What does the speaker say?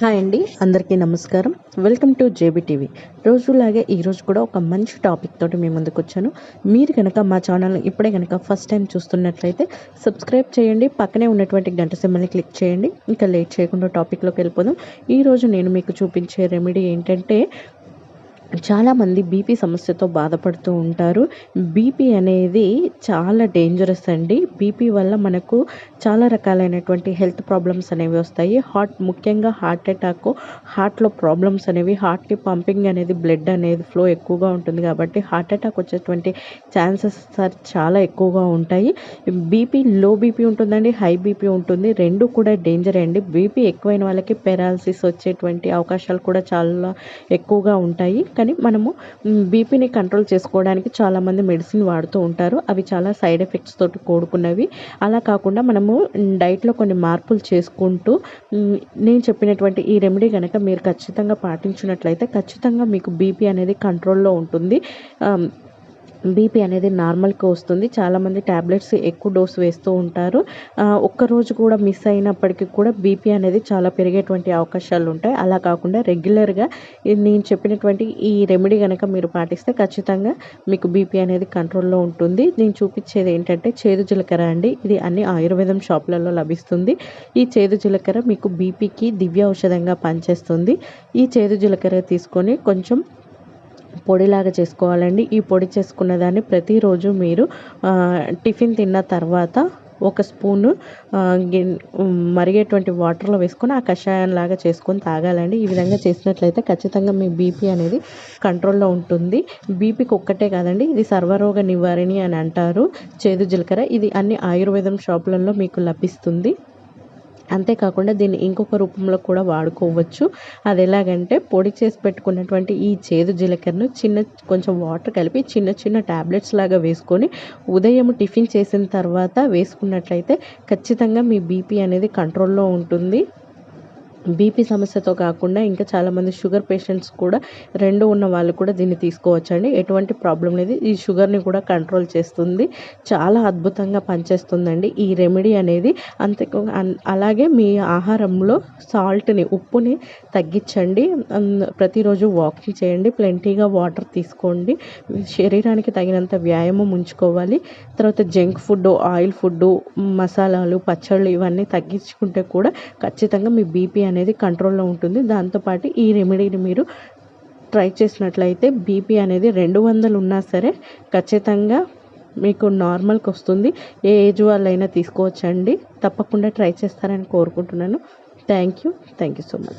Hi అండి అందరికీ నమస్కారం. Welcome to JB TV. రోజులాగే ఈరోజు కూడా ఒక మంచి టాపిక్ తోటి మీ ముందుకు వచ్చాను. మీరు కనుక మా ఛానల్ ఇప్పుడే కనుక ఫస్ట్ టైం చూస్తున్నట్లయితే సబ్స్క్రైబ్ చేయండి పక్కనే ఉన్నటువంటి గంట సింబల్ని క్లిక్ చేయండి. ఇంకా లేట్ చేయకుండా టాపిక్లోకి వెళ్ళిపోదాం. ఈరోజు నేను మీకు చూపించే రెమెడీ ఏంటంటే చాలామంది బీపీ సమస్యతో బాధపడుతూ ఉంటారు. బీపీ అనేది చాలా డేంజరస్ అండి. బీపీ వల్ల మనకు చాలా రకాలైనటువంటి హెల్త్ ప్రాబ్లమ్స్ అనేవి వస్తాయి. హార్ట్ ముఖ్యంగా హార్ట్ అటాక్ హార్ట్లో ప్రాబ్లమ్స్ అనేవి హార్ట్కి పంపింగ్ అనేది బ్లడ్ అనేది ఫ్లో ఎక్కువగా ఉంటుంది కాబట్టి హార్ట్ అటాక్ వచ్చేటువంటి ఛాన్సెస్ సార్ చాలా ఎక్కువగా ఉంటాయి. బీపీ లో బీపీ ఉంటుందండి హై బీపీ ఉంటుంది. రెండు కూడా డేంజర్ అండి. బీపీ ఎక్కువైన వాళ్ళకి పెరాలసిస్ వచ్చేటువంటి అవకాశాలు కూడా చాలా ఎక్కువగా ఉంటాయి. కానీ మనము బీపీని కంట్రోల్ చేసుకోవడానికి చాలామంది మెడిసిన్ వాడుతూ ఉంటారు. అవి చాలా సైడ్ ఎఫెక్ట్స్ తోటి కూడుకున్నవి. అలా కాకుండా మనము డైట్లో కొన్ని మార్పులు చేసుకుంటూ నేను చెప్పినటువంటి ఈ రెమెడీ కనుక మీరు ఖచ్చితంగా పాటించినట్లయితే ఖచ్చితంగా మీకు బీపీ అనేది కంట్రోల్లో ఉంటుంది. బీపీ అనేది నార్మల్కి వస్తుంది. చాలామంది ట్యాబ్లెట్స్ ఎక్కువ డోస్ వేస్తూ ఉంటారు. ఒక్కరోజు కూడా మిస్ అయినప్పటికీ కూడా బీపీ అనేది చాలా పెరిగేటువంటి అవకాశాలు ఉంటాయి. అలా కాకుండా రెగ్యులర్గా నేను చెప్పినటువంటి ఈ రెమెడీ కనుక మీరు పాటిస్తే ఖచ్చితంగా మీకు బీపీ అనేది కంట్రోల్లో ఉంటుంది. నేను చూపించేది ఏంటంటే చేదు జీలకర్ర అండి. ఇది అన్ని ఆయుర్వేదం షాపులలో లభిస్తుంది. ఈ చేదు జీలకర్ర మీకు బీపీకి దివ్య ఔషధంగా పనిచేస్తుంది. ఈ చేదు జీలకర్ర తీసుకొని కొంచెం పొడిలాగా చేసుకోవాలండి. ఈ పొడి చేసుకున్న దాన్ని ప్రతిరోజు మీరు టిఫిన్ తిన్న తర్వాత ఒక స్పూను మరిగేటువంటి వాటర్లో వేసుకొని ఆ కషాయం లాగా చేసుకొని తాగాలండి. ఈ విధంగా చేసినట్లయితే ఖచ్చితంగా మీ బీపీ అనేది కంట్రోల్లో ఉంటుంది. బీపీకి ఒక్కటే కాదండి ఇది సర్వరోగ నివారిణి అని అంటారు. చేదు జీలకర్ర ఇది అన్ని ఆయుర్వేదం షాపులలో మీకు లభిస్తుంది. అంతేకాకుండా దీన్ని ఇంకొక రూపంలో కూడా వాడుకోవచ్చు. అది ఎలాగంటే పొడి చేసి పెట్టుకున్నటువంటి ఈ చేదు జీలకర్రను చిన్న కొంచెం వాటర్ కలిపి చిన్న చిన్న ట్యాబ్లెట్స్ లాగా వేసుకొని ఉదయం టిఫిన్ చేసిన తర్వాత వేసుకున్నట్లయితే ఖచ్చితంగా మీ బీపీ అనేది కంట్రోల్లో ఉంటుంది. బీపీ సమస్యతో కాకుండా ఇంకా చాలామంది షుగర్ పేషెంట్స్ కూడా రెండు ఉన్న వాళ్ళు కూడా దీన్ని తీసుకోవచ్చండి. ఎటువంటి ప్రాబ్లం లేదు. ఈ షుగర్ని కూడా కంట్రోల్ చేస్తుంది. చాలా అద్భుతంగా పనిచేస్తుందండి. ఈ రెమెడీ అనేది అంతే అలాగే మీ ఆహారంలో సాల్ట్ని ఉప్పుని తగ్గించండి. ప్రతిరోజు వాకింగ్ చేయండి. ప్లెంటీగా వాటర్ తీసుకోండి. శరీరానికి తగినంత వ్యాయామం ఉంచుకోవాలి. తర్వాత జంక్ ఫుడ్ ఆయిల్ ఫుడ్ మసాలాలు పచ్చళ్ళు ఇవన్నీ తగ్గించుకుంటే కూడా ఖచ్చితంగా మీ బీపీ అనేది కంట్రోల్లో ఉంటుంది. దాంతోపాటు ఈ రెమెడీని మీరు ట్రై చేసినట్లయితే బీపీ అనేది రెండు వందలు ఉన్నా సరే ఖచ్చితంగా మీకు నార్మల్కి వస్తుంది. ఏ ఏజ్ వాళ్ళైనా తీసుకోవచ్చండి. తప్పకుండా ట్రై చేస్తారని కోరుకుంటున్నాను. Thank you. Thank you so much.